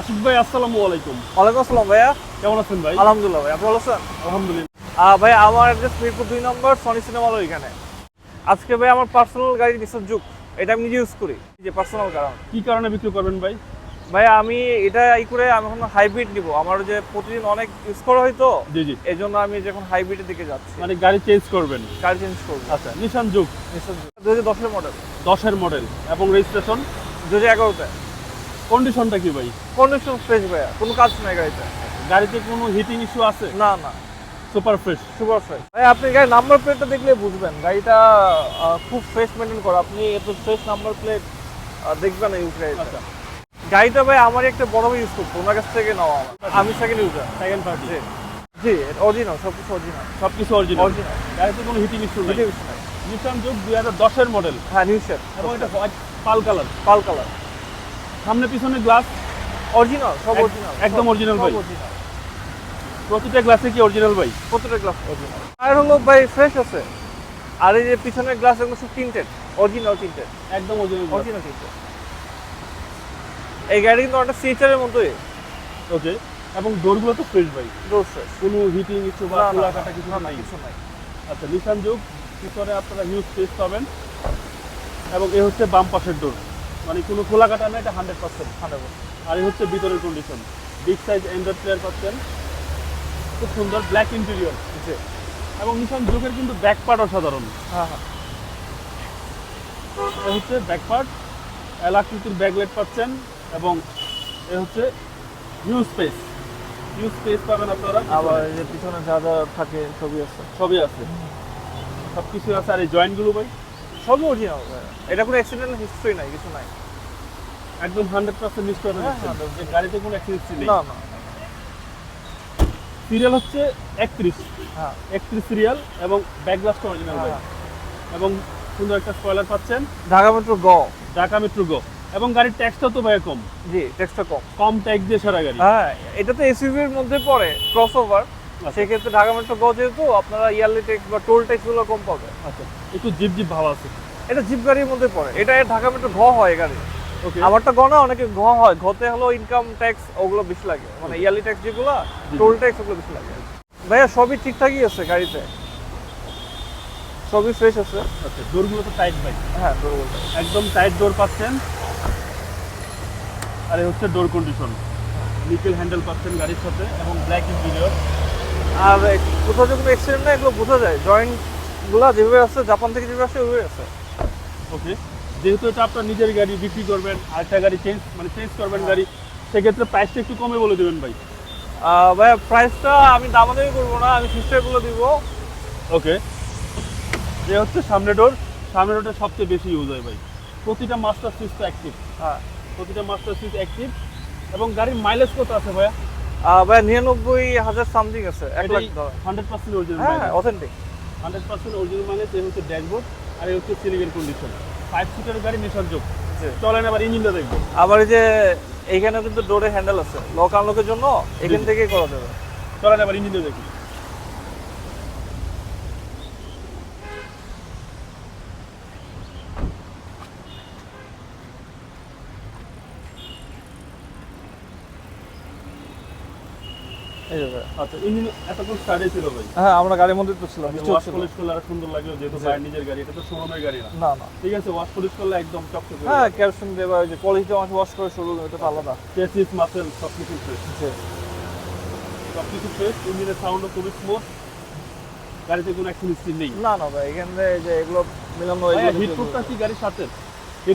আশিক ভাই আসসালামু আলাইকুম। ওয়ালাইকুম আসসালাম ভাইয়া। কেমন আছেন ভাই? আলহামদুলিল্লাহ ভাই আপনি ভালো আছেন? আলহামদুলিল্লাহ। ভাই আমার অ্যাড্রেস মিরপুর দুই নম্বর সনি সিনেমা হল এখানে আজকে ভাই আমার পার্সোনাল গাড়ি নিসান যুগ। এটা আমি নিজে ইউজ করি যে পার্সোনাল কারণ। কি কারণে বিক্রি করবেন ভাই? ভাই আমি এটা ই করে আমি এখন হাইব্রিড নিব। আমার যে প্রতিদিন অনেক ইউজ করা হয় তো জি জি। এই জন্য আমি যখন হাইব্রিডের দিকে যাচ্ছি। মানে গাড়ি চেঞ্জ করবেন। গাড়ি চেঞ্জ করব। আচ্ছা নিশান যুগ। নিসান যুগ। দু হাজার দশের মডেল দশের মডেল এবং রেজিস্ট্রেশন দু হাজার এগারোতে। কন্ডিশনটা কি ভাই? কন্ডিশন ফ্রেশ ভাইয়া কোনো কাজ নাই গাড়িতে। গাড়িতে কোনো হিটিং ইস্যু আছে? না না। সুপার ফ্রেশ সুপার ফ্রেশ ভাই আপনি গাড়ির নাম্বার প্লেটটা দেখলে বুঝবেন। গাড়িটা খুব ফ্রেশ মেনটেন করা। আপনি এত ফ্রেশ নাম্বার প্লেট দেখবেন ইউজ গাড়িটা আচ্ছা। গাড়িটা ভাই আমার একটা বড় ভাই ইউজ করতো ওনার কাছ থেকে নেওয়া আমার। আমি সেকেন্ড ইউজার সেকেন্ড পার্টি জি। জি অরিজিনাল সব কিছু অরিজিনাল সব কিছু অরিজিনাল অরিজিনাল গাড়িতে কোনো হিটিং ইস্যু নেই? ভিডিও নাই। নিশান যুগ দুই হাজার দশের মডেল হ্যাঁ শেপ এবং এটা white pearl colour pearl colour সামনে পিছনে গ্লাস অরিজিনাল সব অরিজিনাল একদম অরিজিনাল ভাই। প্রতিটা গ্লাসে কি অরিজিনাল ভাই? প্রত্যেকটা গ্লাস অরিজিনাল আর হলো ভাই ফ্রেশ আছে। আর এই যে পিছনের গ্লাস এগুলো সব টিন্টেড অরিজিনাল টিন্টেড একদম অরিজিনাল অরিজিনাল টিন্টেড এই গাড়ি কিন্তু একটা সিএচআর এর মতোই। ওকে এবং ডোরগুলো তো ফ্রেশ ভাই। ডোর ফ্রেশ কোনো হিটিং ইস্যু বা খোলা কাটা কিছু নাই। কিছু নাই। আচ্ছা নিশান যুগ ভিতরে আপনারা হিউজ স্পেস পাবেন। এবং এ হচ্ছে বাম পাশের ডোর মানে কোনো খোলা কাটা না এটা হান্ড্রেড পার্সেন্ট হান্ড্রেড আর এই হচ্ছে ভিতরের condition big size android player পাচ্ছেন। খুব সুন্দর ব্ল্যাক ইন্টেরিয়র এবং নিশান যুগের কিন্তু ব্যাক পার্ট অসাধারণ। হ্যাঁ হ্যাঁ। এ হচ্ছে ব্যাক পার্ট এল আকৃতির ব্যাকলাইট পাচ্ছেন এবং এ হচ্ছে হিউজ স্পেস হিউজ স্পেস পাবেন আপনারা। আবার যে পিছনে যা যা থাকে সবই আছে। সবই আছে। সব কিছু আছে। আর এই জয়েন্টগুলো ভাই সবই অরিজিনাল এটা কোনো অ্যাক্সিডেন্ট হিস্ট্রি নাই কিছু নাই। একদম হান্ড্রেড পার্সেন্ট নিশ্চয় হচ্ছে 100% যে গাড়িতে কোনো অ্যাক্সিডেন্ট নেই। না না। সিরিয়াল হচ্ছে একত্রিশ। হ্যাঁ। একত্রিশ সিরিয়াল এবং ব্যাকগ্লাসটা অরিজিনাল হ্যাঁ। এবং সুন্দর একটা স্পয়লার পাচ্ছেন। ঢাকা মেট্রো গ ঢাকা মেট্রো গো এবং গাড়ির ট্যাক্সটাও তো ভাই কম। জি টেক্সটটা কম। কম ট্যাক্স দিয়ে সারা গাড়ি। হ্যাঁ এটা তো এসইউভি এর মধ্যে পড়ে ক্রস ওভার। সেক্ষেত্রে ঢাকা মেট্রো গ যেহেতু আপনারা ইয়ারলি ট্যাক্স বা টোল ট্যাক্সগুলো কম পাবে আচ্ছা একটু জিপ জিপ ভাব আছে। এটা জিপ গাড়ির মধ্যে পড়ে। এটা ঢাকা মেট্রো ঘ হয় গাড়ি। ওকে আমারটা গ না অনেকে ঘ হয়। ঘতে হলো ইনকাম ট্যাক্স ওগুলো বেশি লাগে। মানে ইয়ারলি ট্যাক্স যেগুলো টোল ট্যাক্স ওগুলো বেশি লাগে। ভাইয়া সবই ঠিকঠাকই আছে গাড়িতে? সবই ফ্রেশ আছে? আচ্ছা ডোরগুলো তো টাইট ভাই। হ্যাঁ ডোর বলতে একদম টাইট ডোর পাচ্ছেন। আর হচ্ছে ডোর কন্ডিশন নিকেল হ্যান্ডেল পাচ্ছেন গাড়ির সাথে এবং ব্ল্যাক ইন্টেরিয়র আর কোথাও যে কোনো অ্যাক্সিডেন্ট না এগুলো বোঝা যায়। জয়েন্টগুলা যেভাবে আছে জাপান থেকে যেভাবে আসে ওইভাবে আছে। ওকে যেহেতু এটা আপনার নিজের গাড়ি বিক্রি করবেন আরেকটা গাড়ি চেঞ্জ মানে চেঞ্জ করবেন গাড়ি সেক্ষেত্রে প্রাইসটা একটু কমে বলে দেবেন ভাই। ভাইয়া প্রাইসটা আমি দাম দামাদামি করব না আমি ফিক্সড দিব। ওকে যে হচ্ছে সামনে ডোর সামনে ডোরটা সবচেয়ে বেশি ইউজ হয় ভাই। প্রতিটা মাস্টার সুইচ তো অ্যাক্টিভ হ্যাঁ। প্রতিটা মাস্টার সুইচ অ্যাক্টিভ এবং গাড়ির মাইলেজ কত আছে ভাইয়া? নিরানব্বই হাজার সামথিং আছে এক লাখ হান্ড্রেড পার্সেন্ট অরিজিনাল হ্যাঁ অথেন্টিক হান্ড্রেড পার্সেন্ট অরিজিনাল মানে সে হচ্ছে ড্যাশবোর্ড আর হচ্ছে সিলিংয়ের কন্ডিশন ফাইভ সিটার গাড়ি নিশান যোগ। চলেন আবার ইঞ্জিনটা দেখব। আবার এই যে এইখানে কিন্তু ডোরে হ্যান্ডেল আছে। লক আনলকের জন্য এখান থেকেই করা যাবে। চলেন আবার ইঞ্জিনটা দেখি। আচ্ছা ইঞ্জিন এতক্ষণ স্টার্টে ছিল ভাই। হ্যাঁ আমরা গাড়ির মধ্যে তো ছিলাম ওয়াশ পলিশ করলে আরও সুন্দর লাগল যেহেতু জি। নিজের গাড়ি এটা তো শোরুমের গাড়ি না। না না। ঠিক আছে ওয়াশ পলিশ করলে একদম চকচকে হ্যাঁ ক্যাপশন দেওয়া ওই যে পলিশ অনেক ওয়াশ করে শুরু এটা তো আলাদা। চেসিস মাসেল সব কিছু ফ্রেশ সব কিছু ফ্রেশ ইঞ্জিনের সাউন্ডও খুবই স্মুথ গাড়িতে কোনো অ্যাক্সিডেন্ট হিস্ট্রি নেই। না না ভাই এখানে যে এগুলো মিলানো হিটপ্রুফটা কি গাড়ির সাথে?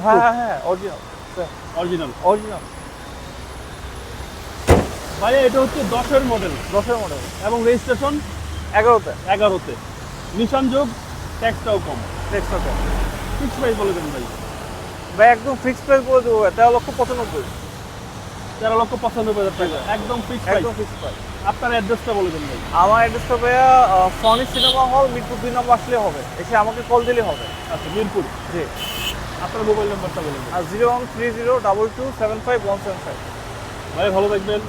হ্যাঁ হ্যাঁ অরিজিনাল অরিজিনাল অরিজিনাল ভাই এটা হচ্ছে দশের মডেল দশের মডেল এবং রেজিস্ট্রেশন এগারোতে। এগারোতে। নিশান যোগ ট্যাক্সটাও কম। এক্সট্রা কম। ফিক্স প্রাইস বলে দেন ভাই। ভাই একদম ফিক্সড প্রাইস বলে দেবো তেরো লক্ষ পঁচানব্বই। তেরো লক্ষ পঁচানব্বই হাজার টাকা। একদম ফিক্স একদম ফিক্সড প্রাইস আপনার অ্যাড্রেসটা বলে দেন ভাই। আমার অ্যাড্রেসটা ভাইয়া সনি সিনেমা হল মিরপুর দুই নম্বর আসলে হবে। এসে আমাকে কল দিলে হবে। আচ্ছা মিরপুর। জি। আপনার মোবাইল নাম্বারটা বলে দেন। আর zero one three zero double two seven five one seven five. ভাই ভালো থাকবেন।